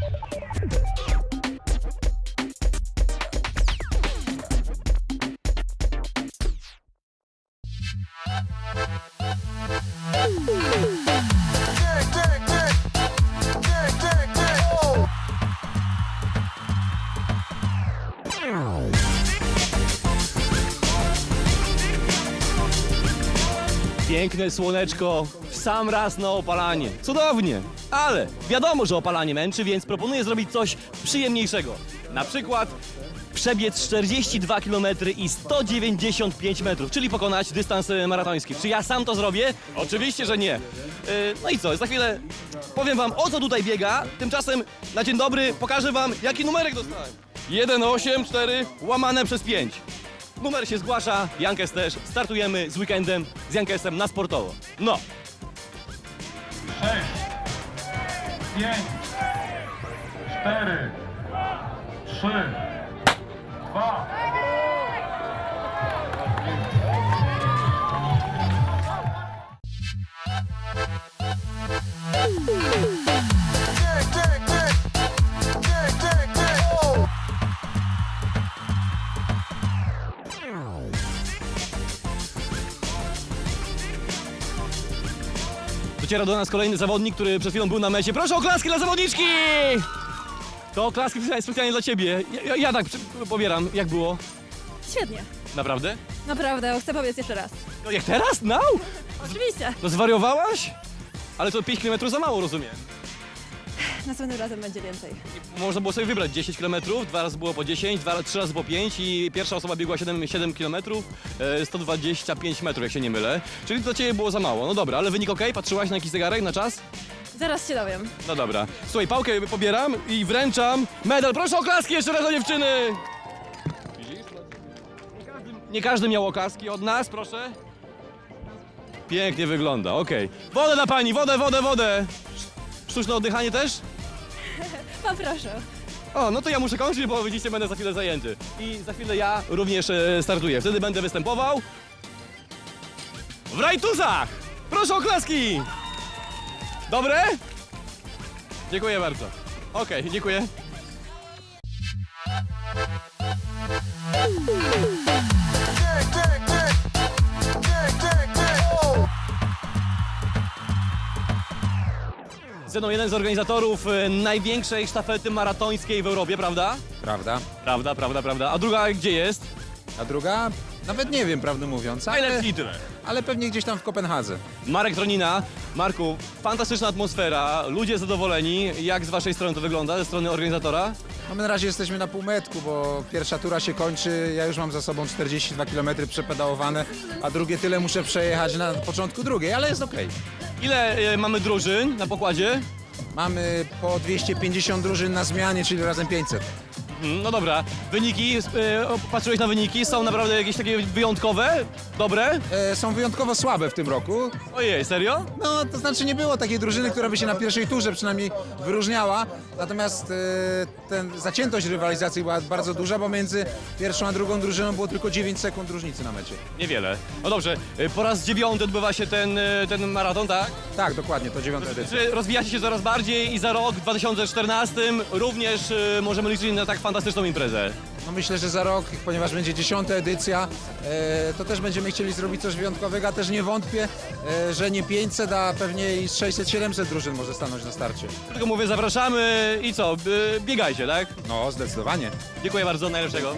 Thank you. Piękne słoneczko, w sam raz na opalanie. Cudownie, ale wiadomo, że opalanie męczy, więc proponuję zrobić coś przyjemniejszego. Na przykład przebiec 42 km i 195 metrów, czyli pokonać dystans maratoński. Czy ja sam to zrobię? Oczywiście, że nie. E, No i co, za chwilę powiem wam o co tutaj biega, tymczasem na dzień dobry pokażę wam jaki numerek dostałem. 184 łamane przez 5. Numer się zgłasza, Jankes też. Startujemy z weekendem z Jankesem na sportowo. No, sześć, pięć, cztery, trzy, dwa. Dociera do nas kolejny zawodnik, który przed chwilą był na mecie. Proszę o klaski dla zawodniczki! To oklaski specjalnie- dla ciebie. Ja, ja, tak pobieram. Jak było? Świetnie. Naprawdę? Naprawdę, chcę powiedz jeszcze raz. No jak teraz? No! Oczywiście. No zwariowałaś? Ale to 5 km za mało, rozumiem. Następnym razem będzie więcej. Można było sobie wybrać 10 km, dwa razy było po 10, dwa, trzy razy po 5 i pierwsza osoba biegła 7, 7 km, e, 125 metrów, jak się nie mylę. Czyli to ciebie było za mało. No dobra, ale wynik ok? Patrzyłaś na jakiś zegarek, na czas? Zaraz się dowiem. No dobra. Słuchaj, pałkę pobieram i wręczam medal. Proszę o klaski jeszcze raz do dziewczyny! Nie każdy, nie każdy miał okaski od nas, proszę. Pięknie wygląda, okej. Wodę dla pani, wodę, wodę, wodę! Sztuczne oddychanie też? Poproszę. O, no to ja muszę kończyć, bo widzicie, będę za chwilę zajęty. I za chwilę ja również e, startuję. Wtedy będę występował w rajtuzach! Proszę o klaski! Dobre? Dziękuję bardzo. Okej, dziękuję. Ze mną jeden z organizatorów e, największej sztafety maratońskiej w Europie, prawda? Prawda. Prawda, prawda, prawda. A druga gdzie jest? A druga? Nawet nie wiem, prawdę mówiąc, ale, Najlepszy tyle. ale pewnie gdzieś tam w Kopenhadze. Marek Tronina. Marku, fantastyczna atmosfera, ludzie zadowoleni. Jak z waszej strony to wygląda, ze strony organizatora? No my na razie jesteśmy na półmetku, bo pierwsza tura się kończy, ja już mam za sobą 42 km przepedałowane, a drugie tyle muszę przejechać na początku drugiej, ale jest okej. Ile e, mamy drużyn na pokładzie? Mamy po 250 drużyn na zmianie, czyli razem 500. Mhm, No dobra, wyniki, o, patrzyłeś na wyniki, są naprawdę jakieś takie wyjątkowe, dobre? E, są wyjątkowo słabe w tym roku. Ojej, serio? No, to znaczy nie było takiej drużyny, która by się na pierwszej turze przynajmniej wyróżniała. Natomiast e, ten, zaciętość rywalizacji była bardzo duża, bo między pierwszą a drugą drużyną było tylko 9 sekund różnicy na mecie. Niewiele. No dobrze, e, po raz dziewiąty odbywa się ten, e, ten maraton, tak? Tak, dokładnie, to dziewiąta edycja. Czy rozwijacie się coraz bardziej i za rok, w 2014, również e, możemy liczyć na tak fantastyczną imprezę? No myślę, że za rok, ponieważ będzie dziesiąta edycja, e, to też będziemy chcieli zrobić coś wyjątkowego, a też nie wątpię, e, że nie 500, a pewnie i z 600-700 drużyn może stanąć na starcie. Tylko mówię, zapraszamy i co, biegajcie, tak? No, zdecydowanie. Dziękuję bardzo, najlepszego.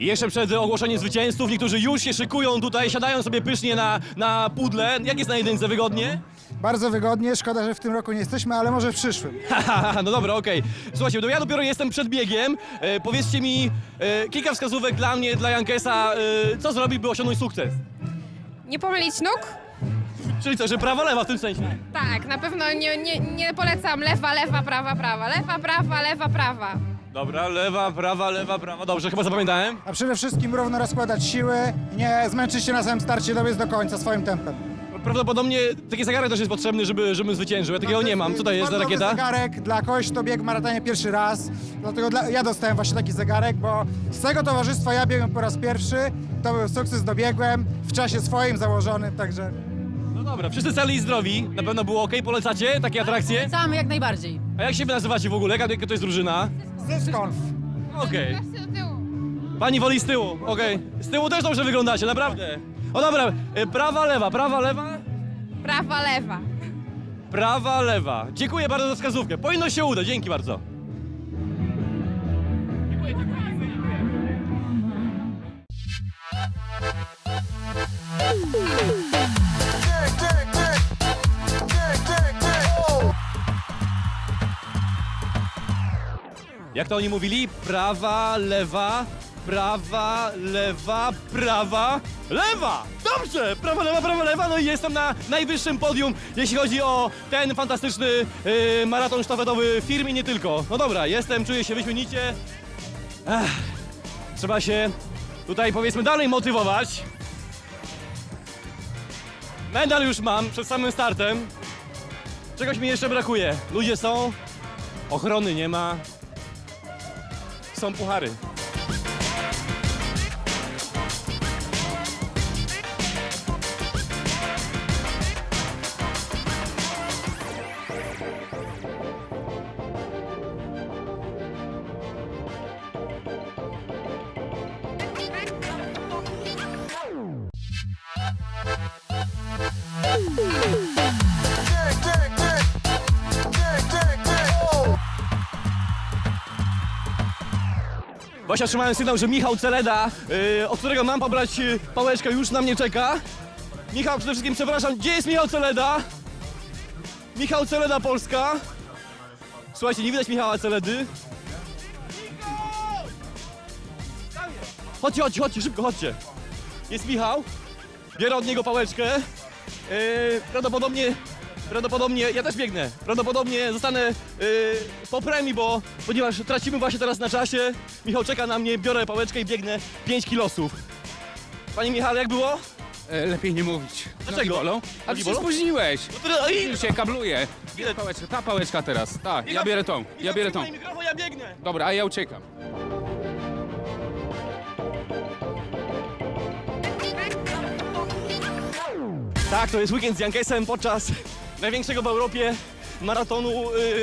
I Jeszcze przed ogłoszeniem zwycięzców niektórzy już się szykują tutaj, siadają sobie pysznie na, na pudle. Jak jest na jedynce, wygodnie? Bardzo wygodnie, szkoda, że w tym roku nie jesteśmy, ale może w przyszłym. Haha, no dobra, okej. Słuchajcie, no ja dopiero jestem przed biegiem. E, powiedzcie mi e, kilka wskazówek dla mnie, dla Jankesa, e, co zrobić, by osiągnąć sukces? Nie pomylić nóg? Czyli co, że prawa, lewa w tym sensie? Tak, na pewno nie, nie, nie polecam lewa, lewa, prawa, prawa. Lewa, prawa, lewa, prawa. Dobra, lewa, prawa, lewa, prawa. Dobrze, chyba zapamiętałem. A przede wszystkim równo rozkładać siły, nie zmęczyć się na samym starcie, dobiec do końca swoim tempem. Prawdopodobnie taki zegarek też jest potrzebny, żeby, żebym zwyciężył. Ja takiego nie mam. Co to jest za rakieta? zegarek dla kogoś, kto biegł maratonie pierwszy raz. Dlatego dla, ja dostałem właśnie taki zegarek, bo z tego towarzystwa ja biegłem po raz pierwszy. To był sukces, dobiegłem w czasie swoim założonym, także No dobra, wszyscy cali i zdrowi. Na pewno było ok. Polecacie takie atrakcje? Sam jak najbardziej. A jak się wy nazywacie w ogóle? Jaka jaka to jest drużyna? Syskonf. Okej. Weź do tyłu. Pani woli z tyłu, okej. Z tyłu też dobrze wyglądacie, naprawdę. O dobra, y, prawa, lewa, prawa, lewa, Prawa, lewa. prawa, lewa. Dziękuję bardzo za wskazówkę. Powinno się udać, dzięki bardzo. Jak to oni mówili? Prawa, lewa, prawa, lewa, prawa, lewa! Dobrze! Prawa, lewa, prawa, lewa. No i jestem na najwyższym podium, jeśli chodzi o ten fantastyczny yy, maraton sztafetowy firm i nie tylko. No dobra, jestem, czuję się wyśmienicie. Trzeba się tutaj powiedzmy dalej motywować. Medal już mam przed samym startem. Czegoś mi jeszcze brakuje. Ludzie są, ochrony nie ma, są Właśnie otrzymałem sygnał, że Michał Celeda, yy, od którego mam pobrać yy, pałeczkę, już na mnie czeka. Michał, przede wszystkim przepraszam, gdzie jest Michał Celeda? Michał Celeda Polska. Słuchajcie, nie widać Michała Celedy. Chodźcie, chodźcie, chodźcie, szybko, chodźcie. Jest Michał. Biorę od niego pałeczkę. Yy, prawdopodobnie, prawdopodobnie, ja też biegnę. Prawdopodobnie zostanę yy, po premii, bo ponieważ tracimy właśnie teraz na czasie. Michał czeka na mnie, biorę pałeczkę i biegnę 5 kilosów. Panie Michale, jak było? E, Lepiej nie mówić. Dlaczego? Nogi bolą? A Nogi ty się bolą? spóźniłeś. No to-! Już się kabluje. Ile pałeczka? Ta pałeczka teraz. Tak, ja biorę tą. Ja biorę tą. trzymaj mikrofon, ja biegnę. Dobra, a ja uciekam. Tak, to jest weekend z Jankesem podczas największego w Europie maratonu,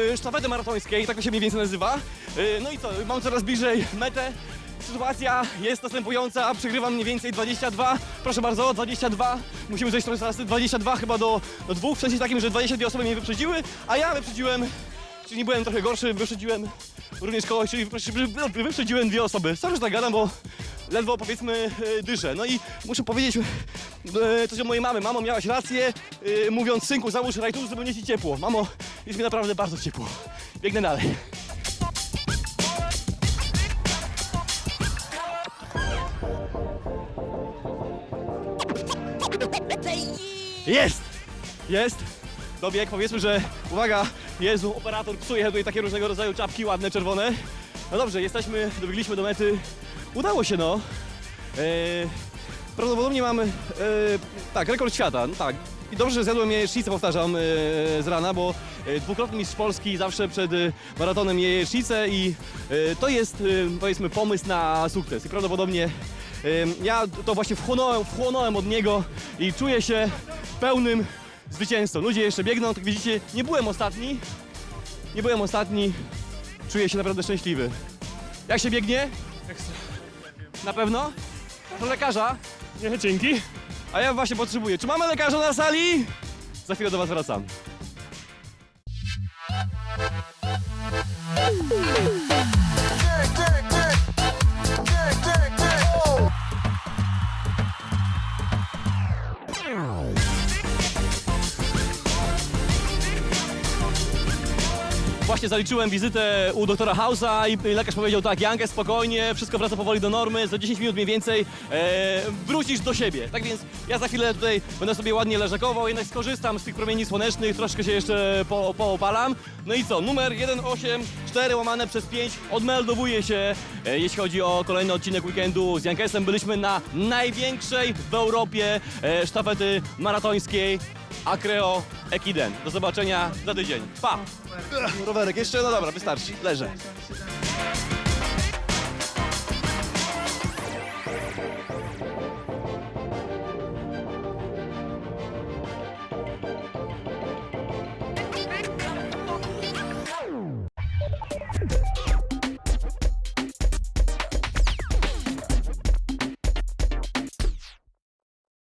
yy, sztafety maratońskiej, tak to się mniej więcej nazywa. Yy, no i co, mam coraz bliżej metę. Sytuacja jest następująca, przegrywam mniej więcej 22, proszę bardzo, 22, musimy zejść trochę teraz 22 chyba do, do dwóch, w sensie takim, że 22 osoby mnie wyprzedziły, a ja wyprzedziłem, czyli byłem trochę gorszy, wyprzedziłem również kogoś, czyli wyprze- wyprzedziłem dwie osoby. Sorry, że tak gadam, bo ledwo powiedzmy e, dyszę. No i muszę powiedzieć e, coś o mojej mamy. Mamo, miałaś rację, e, mówiąc synku, załóż rajtuz, żeby nie ci ciepło. Mamo, jest mi naprawdę bardzo ciepło. Biegnę dalej. Jest! Jest! Dobieg, powiedzmy, że uwaga, Jezu, operator psuje tutaj takie różnego rodzaju czapki, ładne, czerwone. No dobrze, jesteśmy, dobiegliśmy do mety. Udało się, no. E, prawdopodobnie mamy, e, tak, rekord świata, no tak. I dobrze, że zjadłem jajecznicę, powtarzam, e, z rana, bo e, dwukrotny mistrz Polski zawsze przed e, maratonem je jajecznicę i e, to jest, e, powiedzmy, pomysł na sukces. I prawdopodobnie e, ja to właśnie wchłonąłem, wchłonąłem od niego i czuję się pełnym zwycięzcą. Ludzie jeszcze biegną, tak widzicie, nie byłem ostatni, nie byłem ostatni, czuję się naprawdę szczęśliwy. Jak się biegnie? Na pewno? Do lekarza? Nie, dzięki. A ja właśnie potrzebuję. Czy mamy lekarza na sali? Za chwilę do was wracam. Właśnie zaliczyłem wizytę u doktora Hausa i lekarz powiedział tak, Jankę, spokojnie, wszystko wraca powoli do normy, za 10 minut mniej więcej e, wrócisz do siebie. Tak więc ja za chwilę tutaj będę sobie ładnie leżakował, jednak skorzystam z tych promieni słonecznych, troszkę się jeszcze po, poopalam. No i co, numer 184 łamane przez 5 odmeldowuje się, e, jeśli chodzi o kolejny odcinek weekendu z Jankesem. Byliśmy na największej w Europie e, sztafety maratońskiej Acreo Ekiden. Do zobaczenia za tydzień. Pa! Rowerek jeszcze? No dobra, wystarczy. Leżę.